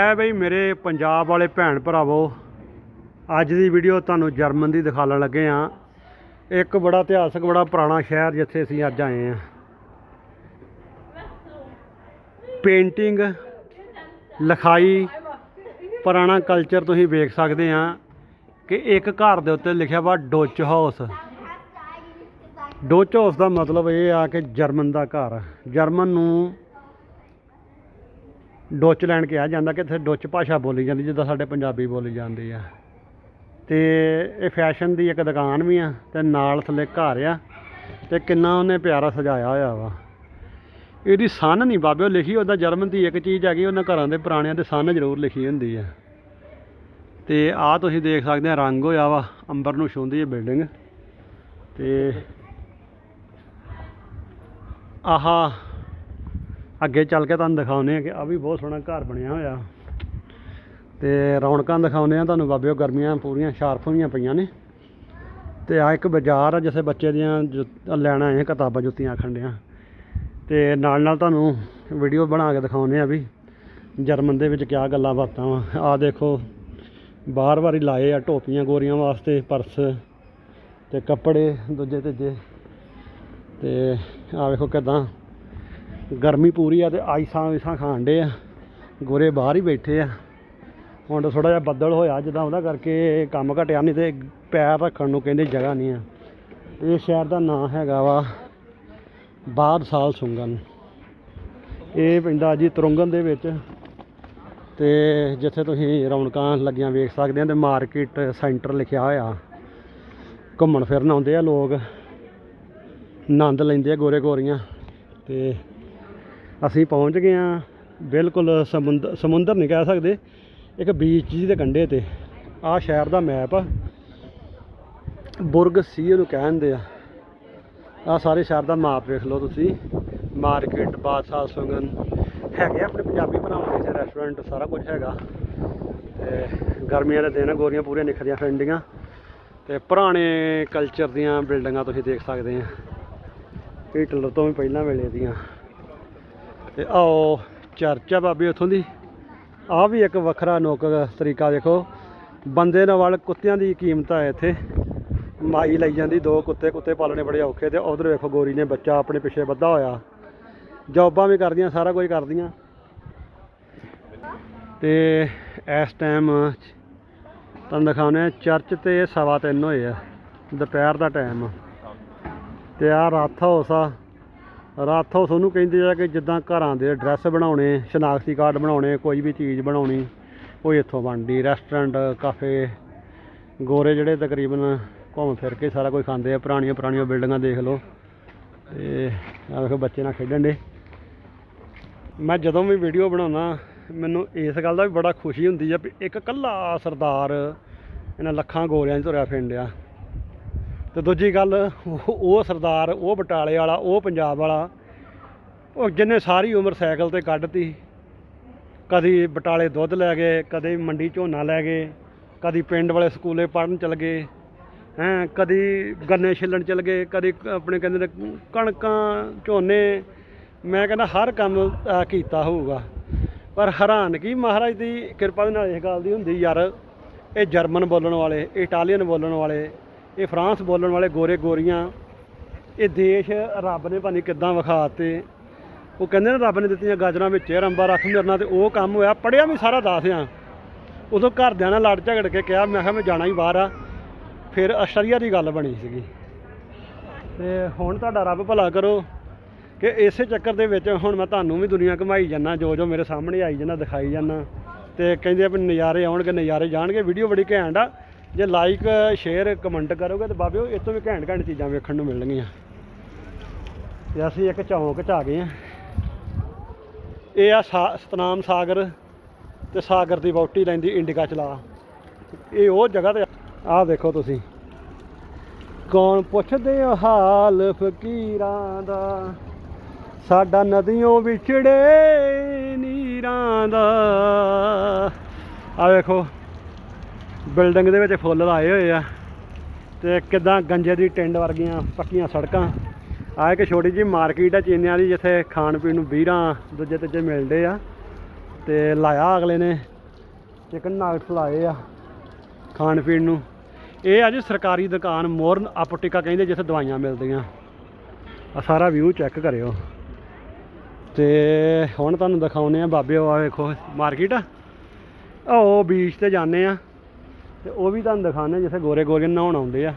ਐ ਬਈ ਮੇਰੇ ਪੰਜਾਬ ਵਾਲੇ ਭੈਣ ਭਰਾਵੋ, ਅੱਜ ਦੀ ਵੀਡੀਓ ਤੁਹਾਨੂੰ ਜਰਮਨ ਦੀ ਦਿਖਾਉਣ ਲੱਗੇ ਆ। ਇੱਕ ਬੜਾ ਇਤਿਹਾਸਕ, ਬੜਾ ਪੁਰਾਣਾ ਸ਼ਹਿਰ ਜਿੱਥੇ ਅਸੀਂ ਅੱਜ ਆਏ ਆ। ਪੇਂਟਿੰਗ ਲਿਖਾਈ, ਪੁਰਾਣਾ ਕਲਚਰ ਤੁਸੀਂ ਵੇਖ ਸਕਦੇ ਆ ਕਿ ਇੱਕ ਘਰ ਦੇ ਉੱਤੇ ਲਿਖਿਆ ਵਾ ਡੋਚ ਹਾਊਸ। ਡੋਚ ਹਾਊਸ ਦਾ ਮਤਲਬ ਇਹ ਆ ਕਿ ਜਰਮਨ ਦਾ ਘਰ। ਜਰਮਨ ਨੂੰ ਡੋਚਲੈਂਡ ਕਿਹਾ ਜਾਂਦਾ ਕਿ ਇੱਥੇ ਡੁੱਚ ਭਾਸ਼ਾ ਬੋਲੀ ਜਾਂਦੀ, ਜਿੱਦਾਂ ਸਾਡੇ ਪੰਜਾਬੀ ਬੋਲੀ ਜਾਂਦੀ ਆ। ਤੇ ਇਹ ਫੈਸ਼ਨ ਦੀ ਇੱਕ ਦੁਕਾਨ ਵੀ ਆ, ਤੇ ਨਾਲ ਥੱਲੇ ਘਰ ਆ, ਤੇ ਕਿੰਨਾ ਉਹਨੇ ਪਿਆਰਾ ਸਜਾਇਆ ਹੋਇਆ ਵਾ। ਇਹਦੀ ਸਨ ਨਹੀਂ ਬਾਬਿਓ ਲਿਖੀ, ਉਹਦਾ ਜਰਮਨ ਦੀ ਇੱਕ ਚੀਜ਼ ਹੈਗੀ, ਉਹਨਾਂ ਘਰਾਂ ਦੇ ਪੁਰਾਣਿਆਂ ਤੇ ਸਨ ਜ਼ਰੂਰ ਲਿਖੀ ਹੁੰਦੀ ਆ। ਤੇ ਆਹ ਤੁਸੀਂ ਦੇਖ ਸਕਦੇ ਆ, ਰੰਗ ਹੋਇਆ ਵਾ, ਅੰਬਰ ਨੂੰ ਛੂੰਹਦੀ ਹੈ ਬਿਲਡਿੰਗ। ਤੇ ਆਹਾ ਅੱਗੇ ਚੱਲ ਕੇ ਤੁਹਾਨੂੰ ਦਿਖਾਉਂਦੇ ਆ ਕਿ ਆ ਵੀ ਬਹੁਤ ਸੋਹਣਾ ਘਰ ਬਣਿਆ ਹੋਇਆ। ਤੇ ਰੌਣਕਾਂ ਦਿਖਾਉਂਦੇ ਆ ਤੁਹਾਨੂੰ ਬਾਬਿਓ, ਗਰਮੀਆਂ ਪੂਰੀਆਂ, ਸ਼ਾਰਪ ਹੋਈਆਂ ਪਈਆਂ ਨੇ। ਤੇ ਆ ਇੱਕ ਬਾਜ਼ਾਰ ਆ ਜਿੱਥੇ ਬੱਚੇ ਦੀਆਂ ਜੁ- ਲੈਣ ਆਏ ਕਿਤਾਬਾਂ ਜੁੱਤੀਆਂ ਆਖਣ ਡਿਆ। ਤੇ ਨਾਲ ਨਾਲ ਤੁਹਾਨੂੰ ਵੀਡੀਓ ਬਣਾ ਕੇ ਦਿਖਾਉਂਦੇ ਆ ਵੀ ਜਰਮਨ ਦੇ ਵਿੱਚ ਕਿਆ ਗੱਲਾਂ ਬਾਤਾਂ ਵਾ। ਆ ਦੇਖੋ, ਬਾਹਰ ਵਾਰੀ ਲਾਏ ਆ ਟੋਪੀਆਂ ਗੋਰੀਆਂ ਵਾਸਤੇ, ਪਰਸ ਤੇ ਕੱਪੜੇ ਦੂਜੇ ਤੀਜੇ ਤੇ ਆ ਵੇਖੋ ਕਿਦਾਂ ਗਰਮੀ ਪੂਰੀ ਆ ਤੇ ਆਈਸਾਂ ਆਈਸਾਂ ਖਾਣ ਡੇ ਆ। ਗੋਰੇ ਬਾਹਰ ਹੀ ਬੈਠੇ ਆ। ਹੁਣ ਤਾਂ ਥੋੜਾ ਜਿਹਾ ਬੱਦਲ ਹੋਇਆ ਜਿੱਦਾਂ ਉਹਦਾ ਕਰਕੇ ਕੰਮ ਘਟਿਆ ਨਹੀਂ ਤੇ ਪੈਰ ਰੱਖਣ ਨੂੰ ਕਹਿੰਦੇ ਜਗ੍ਹਾ ਨਹੀਂ ਆ। ਇਹ ਸ਼ਹਿਰ ਦਾ ਨਾਂ ਹੈਗਾ ਵਾ ਬਾਦ ਸਾਲ ਸੁੰਗਨ। ਇਹ ਪੈਂਦਾ ਜੀ ਤੁਰੰਗਨ ਦੇ ਵਿੱਚ। ਤੇ ਜਿੱਥੇ ਤੁਸੀਂ ਰੌਣਕਾਂ ਲੱਗੀਆਂ ਵੇਖ ਸਕਦੇ ਆ ਤੇ ਮਾਰਕੀਟ ਸੈਂਟਰ ਲਿਖਿਆ ਹੋਇਆ। ਘੁੰਮਣ ਫਿਰਨ ਆਉਂਦੇ ਆ ਲੋਕ। ਆਨੰਦ ਲੈਂਦੇ ਆ ਗੋਰੇ ਗੋਰੀਆਂ। ਤੇ ਅਸੀਂ ਪਹੁੰਚ ਗਏ ਆ ਬਿਲਕੁਲ ਸਮੁੰਦਰ ਸਮੁੰਦਰ ਨਹੀਂ ਕਹਿ ਸਕਦੇ, ਇੱਕ ਬੀਚ ਜੀ ਦੇ ਕੰਢੇ ਤੇ। ਆਹ ਸ਼ਹਿਰ ਦਾ ਮੈਪ ਆ। ਬੁਰਗ ਸੀ ਉਹਨੂੰ ਕਹਿੰਦੇ ਆ। ਆਹ ਸਾਰੇ ਸ਼ਹਿਰ ਦਾ ਮਾਪ ਵੇਖ ਲਓ ਤੁਸੀਂ। ਮਾਰਕੀਟ ਬਾਦਸ਼ਾਹ ਸੁਗਨ। ਹੈਗੇ ਆ ਆਪਣੇ ਪੰਜਾਬੀ ਭਰਾਵਾਂ ਦੇ ਰੈਸਟੋਰੈਂਟ ਸਾਰਾ ਕੁਝ ਹੈਗਾ। ਤੇ ਗਰਮੀਆਂ ਦੇ ਦਿਨ ਗੋਰੀਆਂ ਪੂਰੀਆਂ ਨਿਖਰੀਆਂ ਫਿਰਦੀਆਂ ਤੇ ਪੁਰਾਣੇ ਕਲਚਰ ਦੀਆਂ ਬਿਲਡਿੰਗਾਂ ਤੁਸੀਂ ਦੇਖ ਸਕਦੇ ਆ। ਹਿਟਲਰ ਤੋਂ ਵੀ ਪਹਿਲਾਂ ਵੇਲੇ ਦੀਆਂ। ਤੇ ਆਓ ਚਰਚ ਆ ਬਾਬੇ ਉੱਥੋਂ ਦੀ। ਆਹ ਵੀ ਇੱਕ ਵੱਖਰਾ ਨੋਕ ਤਰੀਕਾ ਦੇਖੋ। ਬੰਦੇ ਨਾਲ ਵਾਲ ਕੁੱਤਿਆਂ ਦੀ ਕੀਮਤ ਹੈ ਇੱਥੇ। ਮਾਈ ਲਈ ਜਾਂਦੀ, ਦੋ ਕੁੱਤੇ ਕੁੱਤੇ ਪਾਲਣੇ ਬੜੇ ਔਖੇ ਤੇ ਉਧਰ ਵੇਖੋ ਗੋਰੀ ਨੇ ਬੱਚਾ ਆਪਣੇ ਪਿੱਛੇ ਬੱਧਾ ਹੋਇਆ। ਜੌਬਾਂ ਵੀ ਕਰਦੀਆਂ, ਸਾਰਾ ਕੁਝ ਕਰਦੀਆਂ। ਤੇ ਇਸ ਟਾਈਮ ਤੁਹਾਨੂੰ ਦਿਖਾਉਂਦੇ ਆ ਚਰਚ ਤੇ ਸਵਾ ਤਿੰਨ ਹੋਏ ਆ। ਦੁਪਹਿਰ ਦਾ ਟਾਈਮ ਤੇ ਆ ਰੱਥ ਹਾਊਸ ਰੱਥ ਹਾਊਸ ਉਹਨੂੰ ਕਹਿੰਦੇ ਆ ਕਿ ਜਿੱਦਾਂ ਘਰਾਂ ਦੇ ਐਡਰੈਸ ਬਣਾਉਣੇ, ਸ਼ਨਾਖਤੀ ਕਾਰਡ ਬਣਾਉਣੇ, ਕੋਈ ਵੀ ਚੀਜ਼ ਬਣਾਉਣੀ, ਉਹ ਇੱਥੋਂ ਬਣਦੀ। ਰੈਸਟੋਰੈਂਟ ਕਾਫੇ ਗੋਰੇ ਜਿਹੜੇ ਤਕਰੀਬਨ ਘੁੰਮ ਫਿਰ ਕੇ ਸਾਰਾ ਕੁਝ ਖਾਂਦੇ ਆ। ਪੁਰਾਣੀਆਂ ਪੁਰਾਣੀਆਂ ਬਿਲਡਿੰਗਾਂ ਦੇਖ ਲਓ। ਤੇ ਆ ਵੇਖੋ ਬੱਚੇ ਨਾਲ ਖੇਡਣ ਦੇ। ਮੈਂ ਜਦੋਂ ਵੀ ਵੀਡੀਓ ਬਣਾਉਣਾ ਮੈਨੂੰ ਇਸ ਗੱਲ ਦਾ ਵੀ ਬੜਾ ਖੁਸ਼ੀ ਹੁੰਦੀ ਆ ਵੀ ਇੱਕ ਕੱਲਾ ਸਰਦਾਰ ਇਹਨਾਂ ਲੱਖਾਂ ਗੋਰਿਆਂ 'ਚ ਤੁਰਿਆ ਫਿਰਨ ਡਿਆ। ਤੇ ਦੂਜੀ ਗੱਲ, ਉਹ ਉਹ ਸਰਦਾਰ, ਉਹ ਬਟਾਲੇ ਵਾਲਾ, ਉਹ ਪੰਜਾਬ ਵਾਲਾ, ਉਹ ਜਿਹਨੇ ਸਾਰੀ ਉਮਰ ਸਾਈਕਲ ਤੇ ਕੱਢਤੀ, ਕਦੀ ਬਟਾਲੇ ਦੁੱਧ ਲੈ ਗਏ, ਕਦੇ ਮੰਡੀ ਝੋਨਾ ਲੈ ਗਏ, ਕਦੀ ਪਿੰਡ ਵਾਲੇ ਸਕੂਲੇ ਪੜਨ ਚਲ ਗਏ, ਹੈਂ, ਕਦੀ ਗੰਨੇ ਛਿੱਲਣ ਚਲ ਗਏ, ਕਦੀ ਆਪਣੇ ਕਹਿੰਦੇ ਨੇ ਕਣਕਾਂ, ਝੋਨੇ, ਮੈਂ ਕਹਿੰਦਾ ਹਰ ਕੰਮ ਕੀਤਾ ਹੋਊਗਾ। ਪਰ ਹੈਰਾਨਗੀ ਮਹਾਰਾਜ ਦੀ ਕਿਰਪਾ ਦੇ ਨਾਲ ਇਸ ਗੱਲ ਦੀ ਹੁੰਦੀ, ਯਾਰ, ਇਹ ਜਰਮਨ ਬੋਲਣ ਵਾਲੇ, ਇਟਾਲੀਅਨ ਬੋਲਣ ਵਾਲੇ ਇਹ ਫਰਾਂਸ ਬੋਲਣ ਵਾਲੇ ਗੋਰੇ ਗੋਰੀਆਂ, ਇਹ ਦੇਸ਼ ਰੱਬ ਨੇ ਭਾਵੇਂ ਕਿੱਦਾਂ ਵਿਖਾਤੇ। ਉਹ ਕਹਿੰਦੇ ਨੇ ਰੱਬ ਨੇ ਦਿੱਤੀਆਂ ਗਾਜਰਾਂ ਵਿੱਚ ਰੰਬਾ ਰੱਖ ਮਿਰਨਾ ਤੇ ਉਹ ਕੰਮ ਹੋਇਆ ਪੜਿਆ ਵੀ ਸਾਰਾ ਦੱਸ ਆ। ਉਦੋਂ ਘਰਦਿਆਂ ਨਾਲ ਲੜ ਝਗੜ ਕੇ ਕਿਹਾ, ਮੈਂ ਕਿਹਾ ਮੈਂ ਜਾਣਾ ਹੀ ਬਾਹਰ ਆ। ਫਿਰ ਆਸਟਰੀਆ ਦੀ ਗੱਲ ਬਣੀ ਸੀਗੀ। ਤੇ ਹੁਣ ਤੁਹਾਡਾ ਰੱਬ ਭਲਾ ਕਰੋ ਕਿ ਇਸੇ ਚੱਕਰ ਦੇ ਵਿੱਚ ਹੁਣ ਮੈਂ ਤੁਹਾਨੂੰ ਵੀ ਦੁਨੀਆ ਘੁਮਾਈ ਜਾਂਦਾ, ਜੋ ਜੋ ਮੇਰੇ ਸਾਹਮਣੇ ਆਈ ਜਾਂਦਾ, ਦਿਖਾਈ ਜਾਂਦਾ। ਤੇ ਕਹਿੰਦੇ ਆ ਵੀ ਨਜ਼ਾਰੇ ਆਉਣਗੇ, ਨਜ਼ਾਰੇ ਜਾਣਗੇ, ਵੀਡੀਓ ਬੜੀ ਘੈਂਟ ਆ। ਜੇ ਲਾਈਕ ਸ਼ੇਅਰ ਕਮੈਂਟ ਕਰੋਗੇ ਤਾਂ ਬਾਬਿਓ ਇਸ ਤੋਂ ਵੀ ਘੈਂਟ ਘੈਂਟ ਚੀਜ਼ਾਂ ਵੇਖਣ ਨੂੰ ਮਿਲਣਗੀਆਂ। ਤੇ ਅਸੀਂ ਇੱਕ ਚੌਂਕ 'ਚ ਆ ਗਏ ਆ ਇਹ ਆ ਸਾ- ਸਤਨਾਮ ਸਾਗਰ ਤੇ ਸਾਗਰ ਦੀ ਬੌਟੀ ਲੈਂਦੀ ਇੰਡੀਕਾ ਚਲਾ ਇਹ ਉਹ ਜਗ੍ਹਾ ਤੇ ਆਹ ਦੇਖੋ ਤੁਸੀਂ। ਕੌਣ ਪੁੱਛਦੇ ਹੋ ਹਾਲ ਫਕੀਰਾਂ ਦਾ? ਸਾਡਾ ਨਦੀਆਂ ਵਿਛੜੇ ਨੀਰਾਂ ਦਾ। ਆ ਵੇਖੋ। ਬਿਲਡਿੰਗ ਦੇ ਵਿੱਚ ਫੁੱਲ ਲਾਏ ਹੋਏ ਆ ਤੇ ਕਿਦਾਂ ਗੰਜੇ ਦੀ ਟਿੰਡ ਵਰਗੀਆਂ ਪੱਕੀਆਂ ਸੜਕਾਂ। ਆ ਇੱਕ ਛੋਟੀ ਜਿਹੀ ਮਾਰਕੀਟ ਆ ਚੀਨਿਆਂ ਦੀ, ਜਿੱਥੇ ਖਾਣ ਪੀਣ ਨੂੰ ਵੀਰਾਂ ਦੂਜੇ ਤੀਜੇ ਮਿਲਦੇ ਆ। ਤੇ ਲਾਇਆ ਅਗਲੇ ਨੇ ਚਿਕਨ ਨਾਗਟਸ ਲਾਏ ਆ ਖਾਣ ਪੀਣ ਨੂੰ। ਇਹ ਆ ਜੀ ਸਰਕਾਰੀ ਦੁਕਾਨ ਮੋਰਨ ਆਪਟਿਕਾ ਕਹਿੰਦੇ, ਜਿੱਥੇ ਦਵਾਈਆਂ ਮਿਲਦੀਆਂ। ਆ ਸਾਰਾ ਵਿਊ ਚੈੱਕ ਕਰਿਓ। ਤੇ ਹੁਣ ਤੁਹਾਨੂੰ ਦਿਖਾਉਨੇ ਆ, ਬਾਬੇ ਆ ਵੇਖੋ ਮਾਰਕੀਟ ਉਹ ਬੀਚ ਤੇ ਜਾਂਦੇ ਆ। ਤੇ ਉਹ ਵੀ ਤੁਹਾਨੂੰ ਦਿਖਾਉਂਦੇ ਜਿੱਥੇ ਗੋਰੇ ਗੋਰੇ ਨਹਾਉਣ ਆਉਂਦੇ ਆ।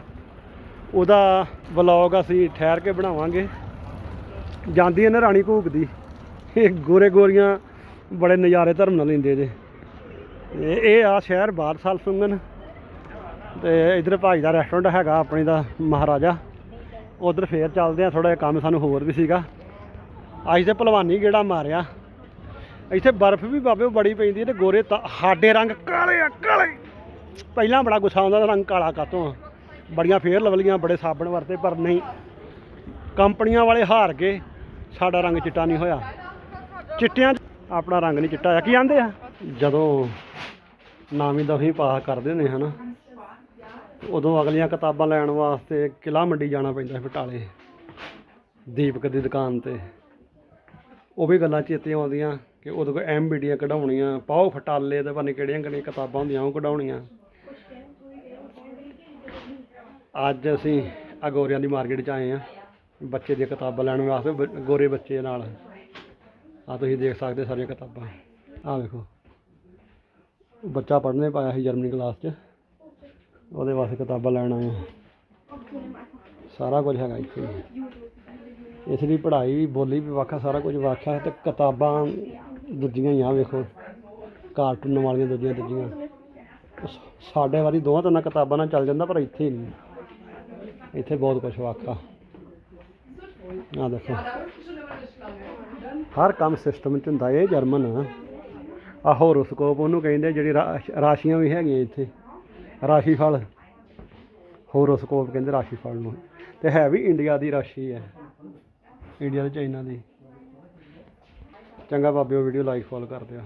ਉਹਦਾ ਵਲੌਗ ਅਸੀਂ ਠਹਿਰ ਕੇ ਬਣਾਵਾਂਗੇ। ਜਾਂਦੀ ਹੈ ਨਾ ਰਾਣੀ ਘੂਕ ਦੀ। ਇਹ ਗੋਰੇ ਗੋਰੀਆਂ ਬੜੇ ਨਜ਼ਾਰੇ ਧਰਮ ਨਾਲ ਲੈਂਦੇ ਜੇ। ਇਹ ਆ ਸ਼ਹਿਰ ਬਾਹਰ ਸਾਲ ਸੁੰਗਨ ਤੇ ਇਧਰ ਭਾਈ ਦਾ ਰੈਸਟੋਰੈਂਟ ਹੈਗਾ, ਆਪਣੇ ਦਾ ਮਹਾਰਾਜਾ। ਉਧਰ ਫੇਰ ਚੱਲਦੇ ਆ ਥੋੜਾ ਜਿਹਾ ਕੰਮ ਸਾਨੂੰ ਹੋਰ ਵੀ ਸੀਗਾ। ਅੱਜ ਤੇ ਭਲਵਾਨੀ ਗੇੜਾ ਮਾਰਿਆ। ਇੱਥੇ ਬਰਫ਼ ਵੀ ਬਾਬੇ ਬੜੀ ਪੈਂਦੀ ਹੈ ਤੇ ਗੋਰੇ ਤਾਂ, ਸਾਡੇ ਰੰਗ ਕਾਲੇ ਆ, ਕਾਲੇ। ਪਹਿਲਾਂ ਬੜਾ ਗੁੱਸਾ ਆਉਂਦਾ ਤਾਂ ਰੰਗ ਕਾਲਾ ਕਾਤੋਂ ਬੜੀਆਂ ਫੇਰ ਲਵਲੀਆਂ, ਬੜੇ ਸਾਬਣ ਵਰਤੇ, ਪਰ ਨਹੀਂ। ਕੰਪਨੀਆਂ ਵਾਲੇ ਹਾਰ ਕੇ ਸਾਡਾ ਰੰਗ ਚਿੱਟਾ ਨਹੀਂ ਹੋਇਆ। ਚਿੱਟਿਆਂ ਆਪਣਾ ਰੰਗ ਨਹੀਂ ਚਿੱਟਾ ਹੋਇਆ। ਕੀ ਆਂਦੇ ਆ? ਜਦੋਂ ਨਾਵੀਂ ਦਫੀ ਪਾਸ ਕਰਦੇ ਨੇ ਹਨਾ, ਉਦੋਂ ਅਗਲੀਆਂ ਕਿਤਾਬਾਂ ਲੈਣ ਵਾਸਤੇ ਕਿਲਾ ਮੰਡੀ ਜਾਣਾ ਪੈਂਦਾ ਸੀ ਬਟਾਲੇ, ਦੀਪਕ ਦੀ ਦੁਕਾਨ ਤੇ। ਉਹ ਵੀ ਗੱਲਾਂ ਚੇਤੇ ਆਉਂਦੀਆਂ ਕਿ ਉਦੋਂ ਕੋਈ ਐਮਬੀਡੀਆਂ ਕਢਾਉਣੀਆਂ, ਪਾਓ ਫਟਾਲੇ ਤੇ ਪਤਾ ਨੀ ਕਿਹੜੀਆਂ ਕਿਹੜੀਆਂ ਕਿਤਾਬਾਂ ਹੁੰਦੀਆਂ, ਉਹ ਕਢਾਉਣੀਆਂ। ਅੱਜ ਅਸੀਂ ਅਗੋਰਿਆਂ ਦੀ ਮਾਰਕੀਟ 'ਚ ਆਏ ਆ ਬੱਚੇ ਦੀਆਂ ਕਿਤਾਬਾਂ ਲੈਣ ਵਾਸਤੇ ਬ- ਗੋਰੇ ਬੱਚੇ ਨਾਲ। ਆ ਤੁਸੀਂ ਦੇਖ ਸਕਦੇ ਸਾਰੀਆਂ ਕਿਤਾਬਾਂ। ਆ ਵੇਖੋ। ਬੱਚਾ ਪੜ੍ਹਨੇ ਪਾਇਆ ਸੀ ਜਰਮਨੀ ਕਲਾਸ 'ਚ। ਉਹਦੇ ਵਾਸਤੇ ਕਿਤਾਬਾਂ ਲੈਣ ਆਏ ਆ ਸਾਰਾ ਕੁਝ ਹੈਗਾ ਇੱਥੇ। ਇਸ ਦੀ ਪੜ੍ਹਾਈ ਵੀ, ਬੋਲੀ ਵੀ ਵੱਖਾ ਸਾਰਾ ਕੁਝ ਵੱਖ ਵੱਖਾ ਤੇ ਕਿਤਾਬਾਂ ਦੂਜੀਆਂ ਹੀ ਆ, ਵੇਖੋ। ਕਾਰਟੂਨ ਵਾਲੀਆਂ ਦੂਜੀਆਂ ਦੂਜੀਆਂ। ਸਾਡੇ ਵਾਰੀ ਦੋਵਾਂ ਤਿੰਨਾਂ ਕਿਤਾਬਾਂ ਨਾਲ ਚੱਲ ਜਾਂਦਾ, ਪਰ ਇੱਥੇ ਨਹੀਂ। ਇੱਥੇ ਬਹੁਤ ਕੁਝ ਵੱਖਾ ਆ ਦੇਖੋ। ਹਰ ਕੰਮ ਸਿਸਟਮ ਚ ਹੁੰਦਾ ਇਹ ਜਰਮਨ। ਆ ਆਹ ਹੋਰੋਸਕੋਪ ਉਹਨੂੰ ਕਹਿੰਦੇ ਜਿਹੜੀ ਰਾ- ਰਾਸ਼ੀਆਂ ਵੀ ਹੈਗੀਆਂ ਇੱਥੇ। ਰਾਸ਼ੀ ਫਲ ਹੋਰੋਸਕੋਪ ਕਹਿੰਦੇ ਰਾਸ਼ੀ ਫਲ ਨੂੰ। ਤੇ ਹੈ ਵੀ ਇੰਡੀਆ ਦੀ ਰਾਸ਼ੀ ਹੈ। ਇੰਡੀਆ ਤੇ ਚਾਈਨਾ ਦੀ। ਚੰਗਾ ਬਾਬਿਓ ਵੀਡੀਓ ਲਾਈਕ ਫੋਲੋ ਕਰ ਦਿਓ